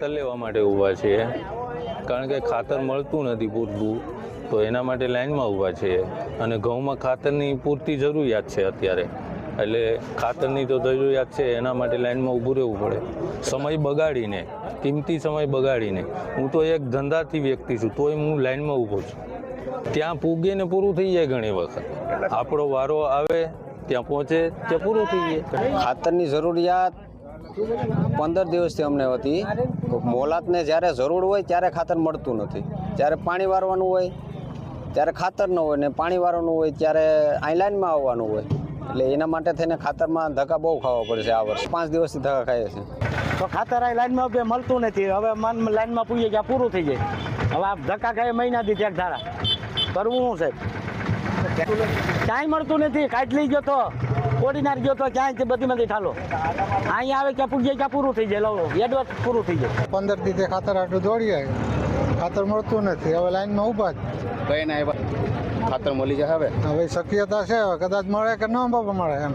ખાતર લેવા માટે ઊભા છીએ. કારણ કે ખાતર મળતું નથી પૂરતું, તો એના માટે લાઇનમાં ઊભા છીએ. અને ઘઉંમાં ખાતરની પૂરતી જરૂરિયાત છે અત્યારે. એટલે ખાતરની તો જરૂરિયાત છે, એના માટે લાઇનમાં ઊભું રહેવું પડે. સમય બગાડીને, કિંમતી સમય બગાડીને, હું તો એક ધંધાથી વ્યક્તિ છું, તોય હું લાઇનમાં ઊભો છું. ત્યાં પૂગે ને પૂરું થઈ જાય ઘણી વખત. આપણો વારો આવે, ત્યાં પહોંચે, ત્યાં પૂરું થઈ જાય. ખાતરની જરૂરિયાત પંદર દિવસથી અમને હતી. મોલાતને જ્યારે જરૂર હોય ત્યારે ખાતર મળતું નથી. જ્યારે પાણી વારવાનું હોય, ત્યારે ખાતર ન હોય ને પાણી વારવાનું હોય ત્યારે અહીં લાઈનમાં આવવાનું હોય. એટલે એના માટે થઈને ખાતરમાં ધક્કા બહુ ખાવા પડશે આ વર્ષે. પાંચ દિવસથી ધક્કા ખાઈએ છીએ. તો ખાતર આ લાઇનમાં મળતું નથી. હવે મન લાઇનમાં પૂછીએ કે પૂરું થઈ જાય. હવે આ ધક્કા ખાય મહિનાથી એક ધારા કરવું શું સાહેબ ક્યાંય મળતું નથી. કાટલી ગયો તો. કોડીનાર ગયો તો ક્યાંય તે બધીમાંથી ઠાલો. અહીંયા આવે ક્યાં પૂછીએ ક્યાં પૂરું થઈ જાય લો એડવાન્સ પૂરું થઈ જાય. પંદર દીધે ખાતર આટલું દોડી આવ્યું. ખાતર મળતું નથી. હવે લાઈનમાં ઊભા જ. કઈ ના ખાતર મળી જાય હવે? હવે શક્યતા છે હવે કદાચ મળે કે ન મળે એમ.